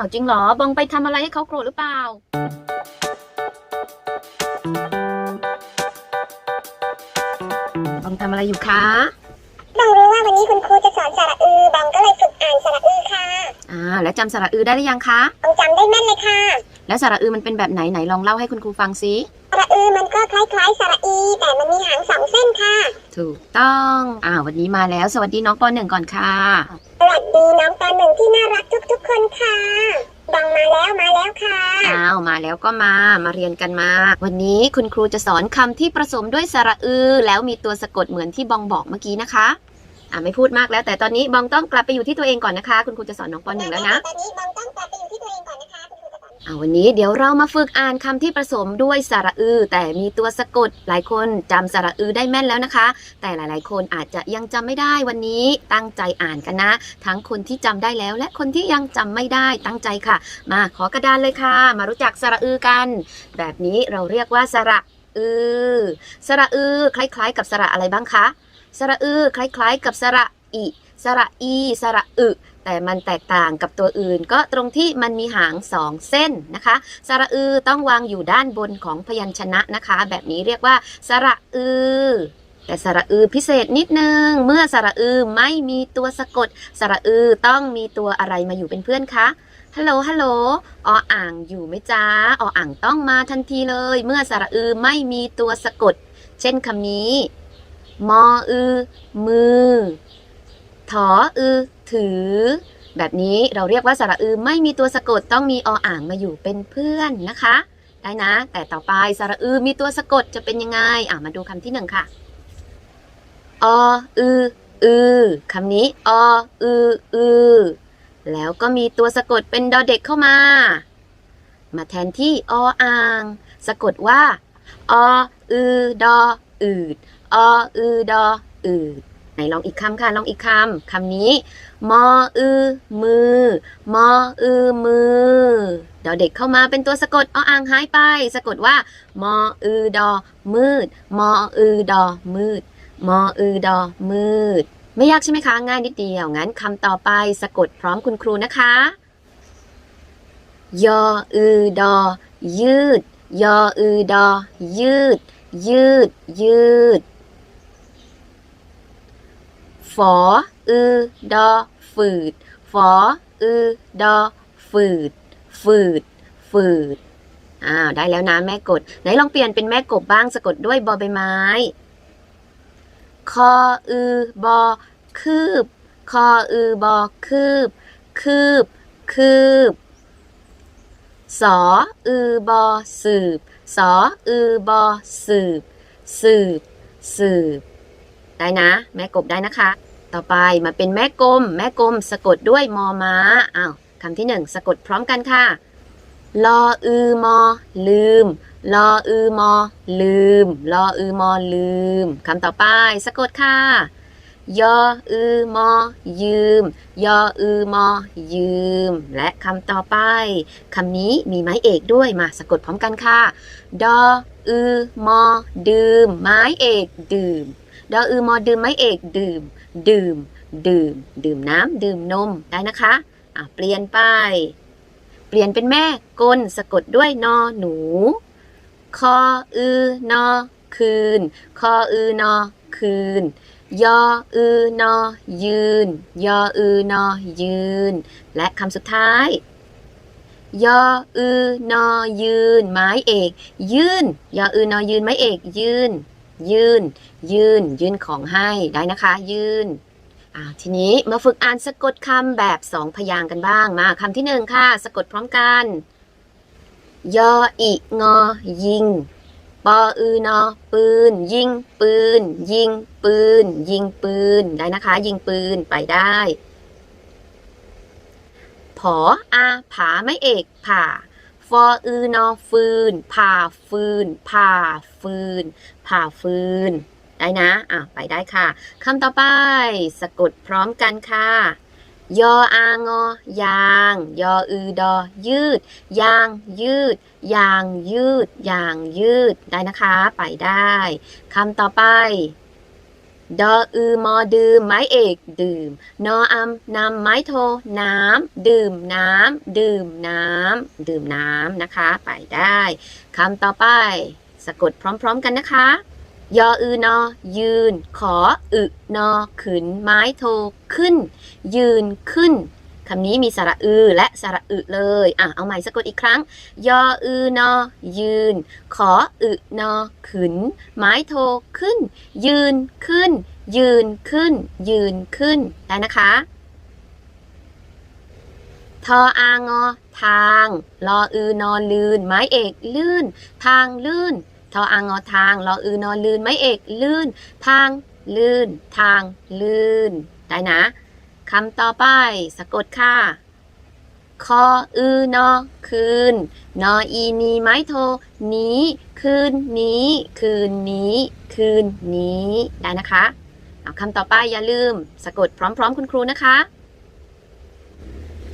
าวจริงเหรอบองไปทำอะไรให้เขาโกรธหรือเปล่า บองทำอะไรอยู่คะ บองรู้ว่าวันนี้คุณครูจะสอนสระอือบองก็เลยฝึกอ่านสระอือค่ะ อ่า แล้วจำสระอือได้หรือยังคะ บองจำได้แม่นเลยค่ะ แล้วสระอือมันเป็นแบบไหนไหนลองเล่าให้คุณครูฟังซิสระอือมันก็คล้ายๆสระอี แต่มันมีหางสองเส้นค่ะ ถูกต้อง อ่าวันนี้มาแล้ว สวัสดีน้องปหนึ่งก่อนค่ะส วัสดีน้องตอนหนึ่งที่น่ารักทุกๆคนค่ะบองมาแล้วมาแล้วค่ะอ้าวมาแล้วก็มามาเรียนกันมา วันนี้คุณครูจะสอนคำที่ผสมด้วยสระอือ แล้วมีตัวสะกดเหมือนที่บองบอกเมื่อกี้นะคะอ่าไม่พูดมากแล้ว แต่ตอนนี้บองต้องกลับไปอยู่ที่ตัวเองก่อนนะคะ คุณครูจะสอนน้องปหนึ่งแล้วนะตอนนี้บองต้องกลับไปอยู่ที่ตัวเองก่อนนะคะ อาวันนี้เดี๋ยวเรามาฝึกอ่านคำที่ผสมด้วยสระอือ แต่มีตัวสะกด หลายคนจำสระอือได้แม่นแล้วนะคะ แต่หลายๆ คนอาจจะยังจำไม่ได้วันนี้ตั้งใจอ่านกันนะ ทั้งคนที่จำได้แล้ว และคนที่ยังจำไม่ได้ตั้งใจค่ะ มาขอกระดานเลยค่ะ มารู้จักสระอือกัน แบบนี้เราเรียกว่าสระอือ สระอือ คล้าย ๆ กับสระอะไรบ้างคะ สระอือ คล้าย ๆ กับสระอิสระอี สระอึ แต่มันแตกต่างกับตัวอื่น ก็ตรงที่มันมีหางสองเส้นนะคะ สระอือต้องวางอยู่ด้านบนของพยัญชนะนะคะ แบบนี้เรียกว่า สระอือแต่สระอือพิเศษนิดนึง เมื่อสระอือไม่มีตัวสะกด สระอือต้องมีตัวอะไรมาอยู่เป็นเพื่อนคะฮัลโหล ฮัลโหล ออ่างอยู่ไหมจ้าออ่างต้องมาทันทีเลย เมื่อสระอือไม่มีตัวสะกด เช่นคำนี้ มออือมือ ถออือ ถือ แบบนี้เราเรียกว่าสระอือไม่มีตัวสะกดต้องมีออ่างมาอยู่เป็นเพื่อนนะคะ ได้นะ แต่ต่อไปสระอือมีตัวสะกดจะเป็นยังไงอะมาดูคำที่หนึ่งค่ะออืออือคำนี้ออืออือแล้วก็มีตัวสะกดเป็นดอเด็กเข้ามา มาแทนที่ออ่าง สะกดว่าออือดออืดออือดออืด ลองอีกคำค่ะ ลองอีกคำคำนี้ มออือมือ มออือมือเดอเด็กเข้ามาเป็นตัวสะกดออ่างหายไป สะกดว่า มออือดอ มืด มออือดอ มืด มออือดอ มืด ไม่ยากใช่ไหมคะ ง่ายนิดเดียว งั้นคำต่อไปสะกดพร้อมคุณครูนะคะ ยออือดอ ยืด ยออือดอ ยืด ยืด ยืด ฝอ อือดอ ฝืด ฝอ อือดอ ฝืด ฝืด ฝืด อ้าว ได้แล้วนะแม่กด ไหนลองเปลี่ยนเป็นแม่กบบ้างสะกดด้วยบอใบไม้ คอ อือบอ คืบ คอ อือบอ คืบ คืบ คืบ สอ อือบอ สืบ สอ อือบอ สืบ สืบ สืบ ได้นะ แม่กบได้นะคะ ต่อไปมาเป็นแม่กลม แม่กลมสะกดด้วยมอม้าอ้าวคำที่หนึ่งสะกดพร้อมกันค่ะลออือมอ ลืมลออือมอ ลืมลออือมอ ลืมคำต่อไปสะกดค่ะยออือมอ ยืม ยออือมอ ยืม และคำต่อไปคำนี้มีไม้เอกด้วยมาสะกดพร้อมกันค่ะ ดออือมอ ดื่ม ไม้เอกดื่ม ดออือมอดื่มไม้เอกดื่ม ดื่ม ดื่ม ดื่มน้ำดื่มนมได้นะคะอะเปลี่ยนไป เปลี่ยนเป็นแม่กลสะกดด้วยนอหนู คออือนอคืน คออือนอคืน ยออือนอยืน ยออือนอยืน และคำสุดท้าย ยออือนอยืน ไม้เอก ยืน ยออือนอยืนไม้เอกยืน ยื่น ยื่น ยื่นของให้ได้นะคะ ยื่นอ่าทีนี้มาฝึกอ่านสะกดคำแบบสองพยางกันบ้างมาคำที่หนึ่งค่ะ สะกดพร้อมกัน ยออีงอ ยิง ปออือนอ ปืน ยิง ปืน ยิง ปืน ยิงปืน ได้นะคะ ยิงปืนไปได้ผออาผาไม่เอกผ่าฟออือนอฟืนผ่าฟืนผ่าฟืน ผ่าฟืน ได้นะอะไปได้ค่ะคำต่อไป สะกดพร้อมกันค่ะ ยออางอยาง ยออือดอ ยืด ยาง ยืด ยางยืด ยางยืด ได้นะคะ ไปได้คำต่อไปดออือมอดื่มไม้เอกดื่ม นออำนำไม้โท น้ำดื่มน้ำดื่มน้ำดื่มน้ำนะคะ ไปได้คำต่อไป สะกดพร้อมๆกันนะคะ ยออือนอ ยืน ขออึนอขืน ไม้โท ขึ้น ยืนขึ้นคำนี้มีสระอือและสระอึเลย อะ เอาใหม่สะกดอีกครั้ง ยออือนอ ยืน ขออึนอขืน ไม้โทขึ้น ยืนขึ้น ยืนขึ้น ยืนขึ้น ได้นะคะ ทออางอ ทางลออือนอลืน ไม้เอกลื่น ทางลื่นทออางอทางลออือนอลืน ไม้เอกลื่น ทางลื่น ทางลื่น ได้นะคำต่อไป สะกดค่ะ คออือนอคืน นออีนีไม้โท นี้ คืนนี้ คืนนี้ คืนนี้ ได้นะคะ เอาคำต่อไปอย่าลืม สะกดพร้อม ๆ คุณครูนะคะ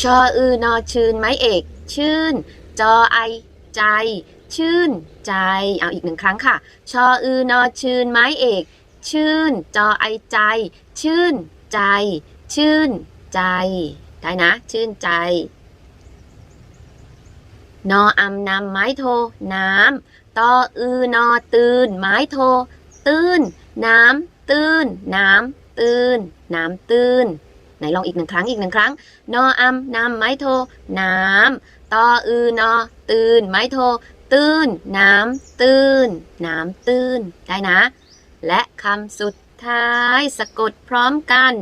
ชออือนอชื่นไม้เอก ชื่น จอไอ ใจ ชื่น ใจ เอาอีกหนึ่งครั้งค่ะ ชออือนอชื่นไม้เอก ชื่น จอไอใจ ชื่น ใจ ชื่น ใจ ได้นะ ชื่นใจ นออำนำไม้โท น้ำตออือนอตื่น ไม้โท ตื้นน้ำ ตื้นน้ำ ตื้นน้ำ ตื้น ไหนลองอีกหนึ่งครั้งอีกหนึ่งครั้ง นออำนำไม้โท น้ำตออือนอ ตื่น ไม้โท ตื้นน้ำตื้นน้ำตื้นได้นะ และคำสุดท้ายสะกดพร้อมกัน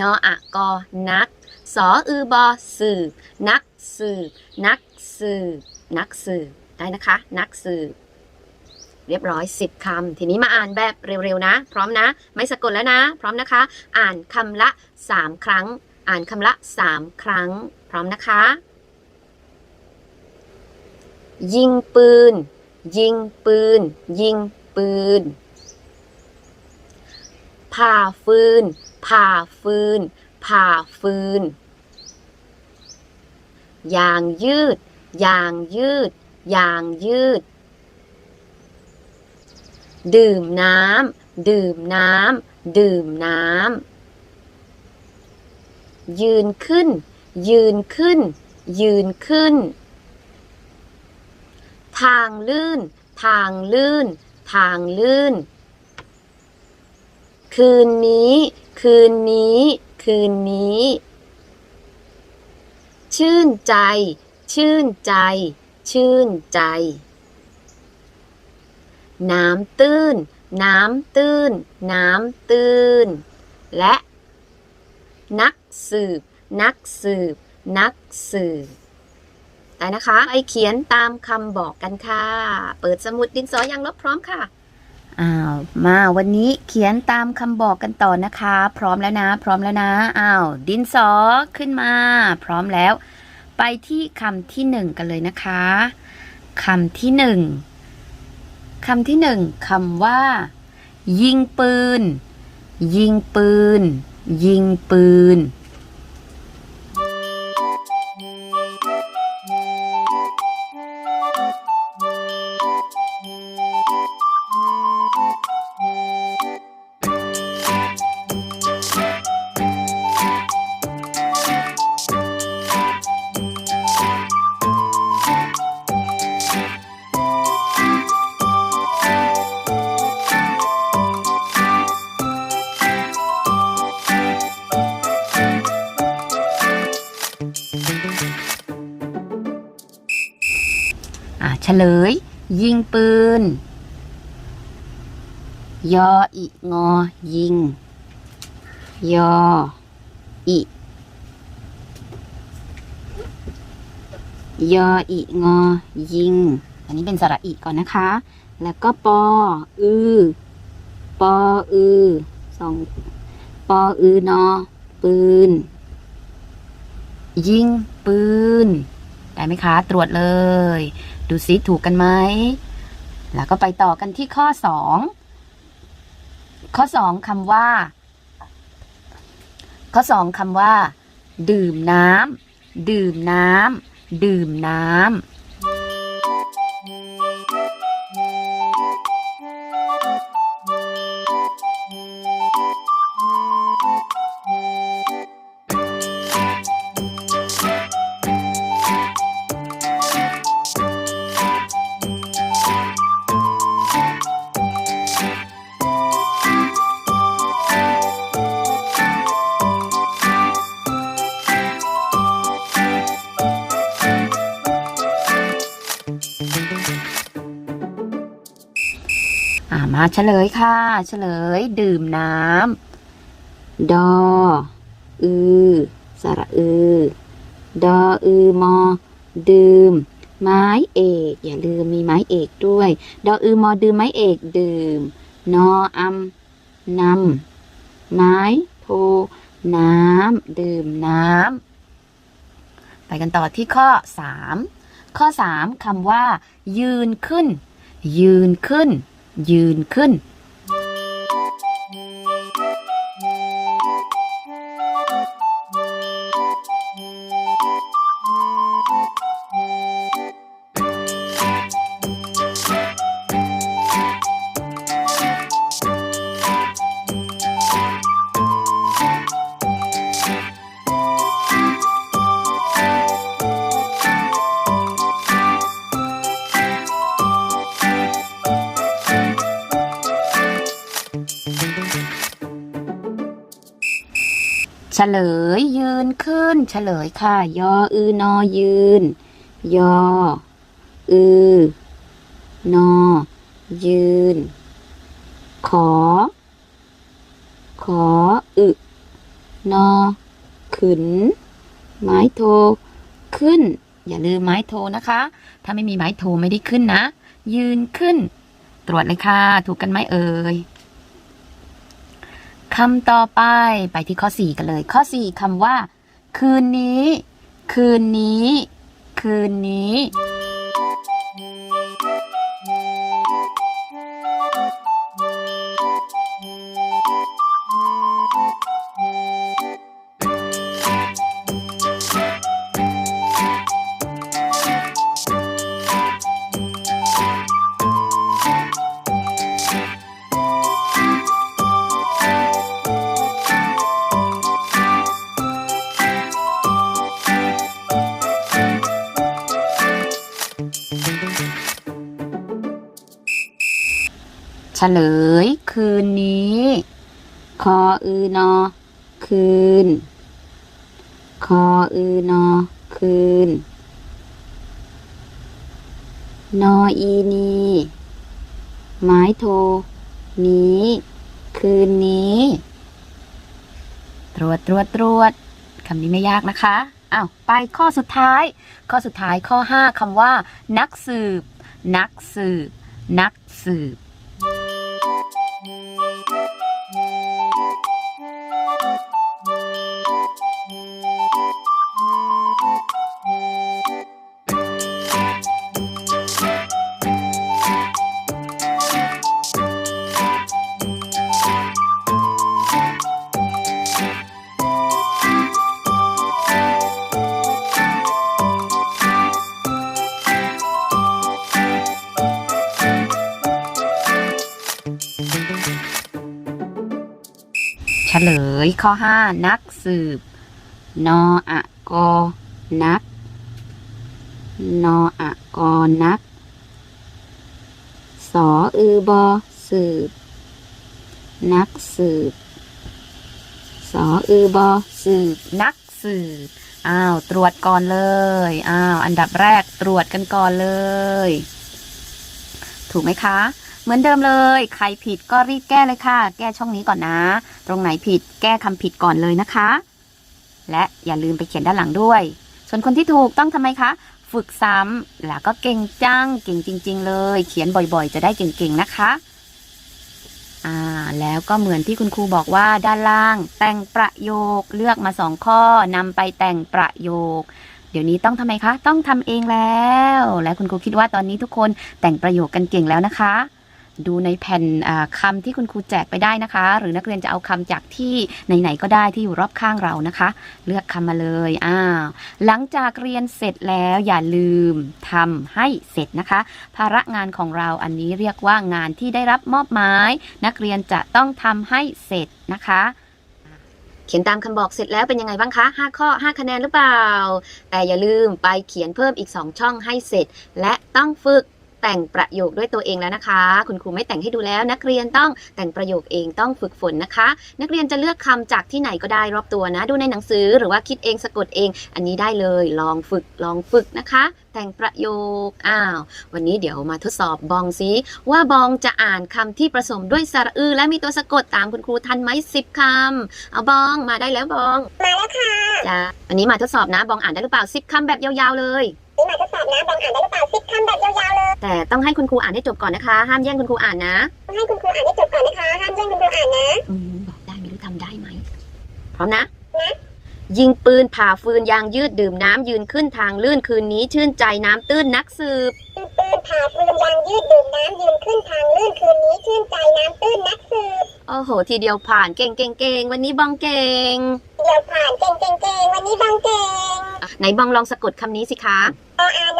นออะกอนัก สออือบอสืบ นักสืบ นักสืบ นักสืบ ได้นะคะ นักสืบ เรียบร้อย 10คำทีนี้มาอ่านแบบเร็วๆนะ พร้อมนะ ไม่สะกดแล้วนะ พร้อมนะคะ อ่านคำละ 3 ครั้ง อ่านคำละ 3 ครั้ง พร้อมนะคะ ยิงปืน ยิงปืน ยิงปืน ผ่าฟืน ผ่าฟืน ผ่าฟืน ยางยืด ยางยืด ยางยืด ดื่มน้ำ ดื่มน้ำ ดื่มน้ำ ยืนขึ้น ยืนขึ้น ยืนขึ้น ทางลื่น ทางลื่น ทางลื่น คืนนี้ คืนนี้ คืนนี้ ชื่นใจ ชื่นใจ ชื่นใจ น้ำตื้น น้ำตื้น น้ำตื้น และ นักสืบ นักสืบ นักสืบแต่นะคะไปเขียนตามคำบอกกันค่ะ เปิดสมุดดินสออยางลบพร้อมค่ะอ้าวมาวันนี้เขียนตามคำบอกกันต่อนะคะ พร้อมแล้วนะ พร้อมแล้วนะอ้าวดินสอขึ้นมา พร้อมแล้ว ไปที่คำที่หนึ่งกันเลยนะคะคำที่หนึ่ง คำที่หนึ่งคำว่า ยิงปืน ยิงปืน ยิงปืน ลย ยิงปืน ยออิงอ ยิง ยออิยออิงอ ยิง อันนี้เป็นสระอิก่อนนะคะ แล้วก็ปอ อือ ปอ อือสองปอ อือนอ ปืน ยิงปืน ได้ไหมคะ ตรวจเลย ดูซิถูกกันไหม แล้วก็ไปต่อกันที่ข้อสองข้อสองคำว่า ข้อสองคำว่า ดื่มน้ำดื่มน้ำดื่มน้ำ มาเฉลยค่ะ เฉลย ดื่มน้ำดอ อือ สระอือ ดออือมอ ดื่ม ไม้เอก อย่าลืมมีไม้เอกด้วย ดออือมอดื่มไม้เอกดื่ม นออำนำไม้โทน้ำดื่มน้ำไปกันต่อที่ข้อ 3 ข้อ 3คำว่า ยืนขึ้น ยืนขึ้น ยืนขึ้น ฉลยยืนขึ้น เฉลยค่ะ ยออือนอยืน ยอ อือนอ ยืน ขอ ขออึนอขึ้น ไม้โท ขึ้น อย่าลืมไม้โทนะคะ ถ้าไม่มีไม้โทไม่ได้ขึ้นนะ ยืนขึ้น ตรวจเลยค่ะ ถูกกันไหมเอ่ย คำต่อไปไปที่ข้อ 4 กันเลย ข้อ 4คำว่า คืนนี้ คืนนี้ คืนนี้ ฉลยคืนนี้ คออือนอ คืน คออือนอ คืน นออีนี ไม้โท นี้ คืนนี้ ตรวจตรวจตรวจคำนี้ไม่ยากนะคะอ้าวไปข้อสุดท้าย ข้อสุดท้ายข้อ 5คำว่า นักสืบ นักสืบ นักสืบ Música เฉลยข้อ5นักสืบ นออะกอนัก นออะกอนัก สออือบอสืบ นักสืบ สออือบอสืบ นักสืบ อ้าว ตรวจก่อนเลย อ้าว อันดับแรกตรวจกันก่อนเลย ถูกไหมคะ เหมือนเดิมเลย ใครผิดก็รีบแก้เลยค่ะ แก้ช่องนี้ก่อนนะ ตรงไหนผิดแก้คำผิดก่อนเลยนะคะ และอย่าลืมไปเขียนด้านหลังด้วย ส่วนคนที่ถูกต้องทำไมคะ ฝึกซ้ำแล้วก็เก่งจังเก่งจริง ๆ เลย เขียนบ่อยๆ จะได้เก่งๆนะคะอ่าแล้วก็เหมือนที่คุณครูบอกว่าด้านล่าง แต่งประโยคเลือกมาสองข้อนำไปแต่งประโยค เดี๋ยวนี้ต้องทำไมคะ ต้องทำเองแล้ว และคุณครูคิดว่าตอนนี้ทุกคนแต่งประโยคกันเก่งแล้วนะคะ ดูในแผ่นอ่าคำที่คุณครูแจกไปได้นะคะ หรือนักเรียนจะเอาคำจากที่ไหนๆก็ได้ที่อยู่รอบข้างเรานะคะ เลือกคำมาเลยอ้าวหลังจากเรียนเสร็จแล้วอย่าลืมทำให้เสร็จนะคะ ภาระงานของเราอันนี้เรียกว่างานที่ได้รับมอบหมาย นักเรียนจะต้องทำให้เสร็จนะคะเขียนตามคำบอกเสร็จแล้วเป็นยังไงบ้างคะ 5 ข้อ 5 คะแนนหรือเปล่า แต่อย่าลืมไปเขียนเพิ่มอีก 2 ช่องให้เสร็จ และต้องฝึก แต่งประโยคด้วยตัวเองแล้วนะคะ คุณครูไม่แต่งให้ดูแล้ว นักเรียนต้องแต่งประโยคเองต้องฝึกฝนนะคะ นักเรียนจะเลือกคำจากที่ไหนก็ได้รอบตัวนะ ดูในหนังสือหรือว่าคิดเองสะกดเอง อันนี้ได้เลยลองฝึกลองฝึกนะคะ แต่งประโยคอ้าว วันนี้เดี๋ยวมาทดสอบบองซิว่าบองจะอ่านคำที่ผสมด้วยสระอือและมีตัวสะกดตามคุณครูทันไหมสิบคำเอาบองมาได้แล้วบอง มาแล้วค่ะจ้าวันนี้มาทดสอบนะบองอ่านได้หรือเปล่าสิบคำแบบยาวๆเลย นี่มาทดสอบนะบองอ่านได้หรือเปล่าสิบคำแบบยาวๆเลย แต่ต้องให้คุณครูอ่านให้จบก่อนนะคะ ห้ามแย่งคุณครูอ่านนะต้องให้คุณครูอ่านให้จบก่อนนะคะ ห้ามแย่งคุณครูอ่านนะอืมบอกได้ไม่รู้ทำได้ไหม พร้อมนะนะยิงปืนผ่าฟืนยางยืดดื่มน้ำยืนขึ้นทางลื่นคืนนี้ชื่นใจน้ำตื้นนักสืบปืนปืนผ่าฟืนยางยืดดื่มน้ำยืนขึ้นทางลื่นคืนนี้ชื่นใจน้ำตื้นนักสืบโอ้โห ทีเดียวผ่านเก่งเก่งเก่งวันนี้บองเก่งเดี๋ยวผ่านเก่งเก่งเก่งวันนี้บองเก่งอะไหนบองลองสะกดคำนี้สิคะออานอบ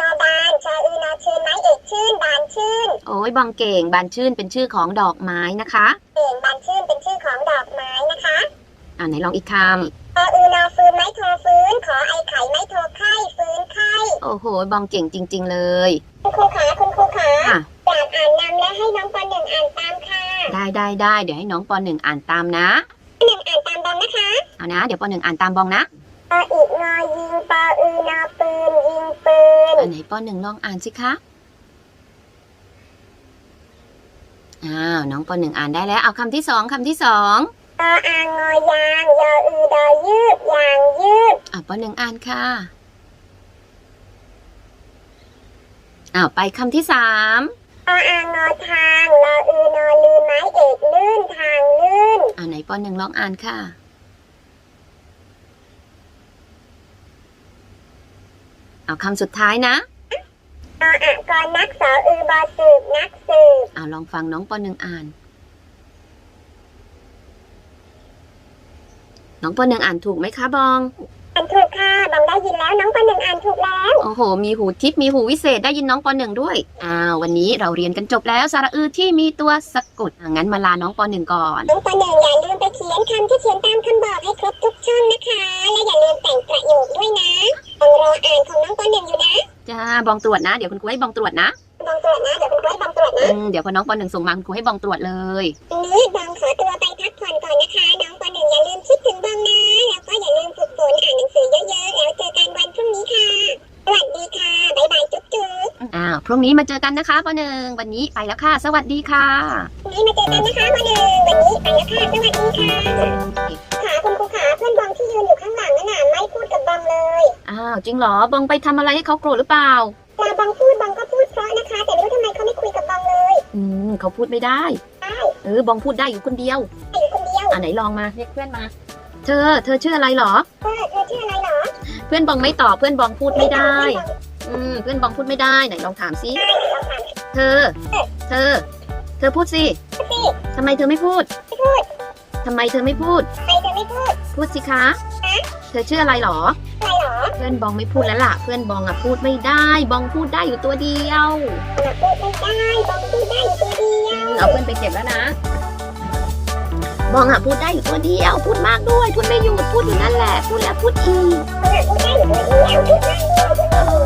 าน ชาอือนอชื่นไม้เอกชื่นบานชื่น โอ้ยบองเก่งบานชื่นเป็นชื่อของดอกไม้นะคะเก่งบานชื่นเป็นชื่อของดอกไม้นะคะอ่าไหนลองอีกคออือนอฟื้นไม้โทฟื้น ขอไอไข่ไม้โทไข้ฟื้นไข้ำโอ้โหบองเก่งจริง ๆ เลย คุณครูขาคุณครูขาค่ะอยากอ่านนำและให้น้องปหนึ่งอ่านตามค่ะ ได้ได้ได้เดี๋ยวให้น้องปหนึ่งอ่านตามนะหนึ่งอ่านตามบอมนะคะ เอานะ เดี๋ยวปหนึ่งอ่านตามบองนะ ปออีกงอยิงปออือนอปืนยิงปืนอันไหนปหนึ่งลองอ่านสิคะ อ้าว น้องปหนึ่งอ่านได้แล้ว เอาคำที่สองคำที่สองปออางอยางยออือดอยืดยางยืดอ่าปหนึ่งอ่านค่ะอ้าวไปคำที่สามปออางอทางลออือนอลืนไม้เอกลื่นทางลื่นอ่าไหนปหนึ่งลองอ่านค่ะ เอาคำสุดท้ายนะอออะกอนักสออือบอสืบนักสืบเอาลองฟังน้องปหนึ่งอ่าน น้องปหนึ่งอ่านถูกไหมคะบองอ่านถูกค่ะ บอมได้ยินแล้วน้องปหนึ่งอ่านถูกแล้ว โอ้โห มีหูทิพย์มีหูวิเศษได้ยินน้องปหนึ่งด้วยอ้าววันนี้เราเรียนกันจบแล้วสระอือที่มีตัวสะกดอะงั้นมาลาน้องปหนึ่งก่อน น้องปหนึ่งอย่าลืมไปเขียนคำที่เขียนตามคำบอกให้ครบทุกช่องนะคะ และอย่าลืมแต่งประโยคด้วยนะบองรออ่านของน้องปหนึ่งอยู่นะ จ้าบองตรวจนะ เดี๋ยวคุณครูให้บองตรวจนะ บองตรวจนะเดี๋ยวคุณครูให้บองตรวจนะอืมเดี๋ยวพอน้องปหนึ่งส่งมาคุณครูให้บองตรวจเลยวันนี้บองขอตัวไปพักผ่อนก่อนนะคะ น้องปหนึ่งอย่าลืมคิดถึงบองนะ แล้วก็อย่าลืมฝึกฝนอ่านหนังสือเยอะๆ แล้วเจอกันวันพรุ่งนี้ค่ะ สวัสดีค่ะ บ๊ายบายจุ๊บจุ๊บอ้าวพรุ่งนี้มาเจอกันนะคะปหนึ่งวันนี้ไปแล้วค่ะ สวัสดีค่ะพรุ่งนี้มาเจอกันนะคะวันหนึ่งวันนี้ไปแล้วค่ะ สวัสดีค่ะขาคุณครูขาเพื่อนบองที่ยืนอยู่ข้างหลังนั่นน่ะไม่พูดกับบองเลย อ้าวจริงเหรอ บองไปทำอะไรให้เขาโกรธหรือเปล่าเวลาบองพูดบองก็พูดเพ ราะนะคะ แต่ไม่รู้ทำไมเขาไม่คุยกับบองเลยอืมเขาพูดไม่ได้ใช่เออบองพูดได้อยู่คนเดียวอยู่คนเดียวอ่าไหนลองมาเรียกเพื่อนมา เธอ เธอชื่ออะไรเหรอเออเธอชื่ออะไรเหรอ เพื่อนบองไม่ตอบเพื่อนบองพูดไม่ได้ อืมเพื่อนบองพูดไม่ได้ไหนลองถามซิใช่ลองถามเธอ เธอ เธอพูดสิสิทำไมเธอไม่พูดไม่พูดทำไมเธอไม่พูดใครจะไม่พูด พูดสิคะ เธอชื่ออะไรเหรออะไร เพื่อนบองไม่พูดแล้วล่ะ เพื่อนบองอะพูดไม่ได้ บองพูดได้อยู่ตัวเดียวพูดไม่ได้ บองพูดได้อยู่ตัวเดียวเอาเพื่อนไปเก็บแล้วนะ บองอะพูดได้อยู่ตัวเดียว พูดมากด้วย พูดไม่หยุด พูดอยู่นั่นแหละ พูดแล้วพูดอีกพูดได้อยู่ตัวเดียวพูดได้อยู่ตัวย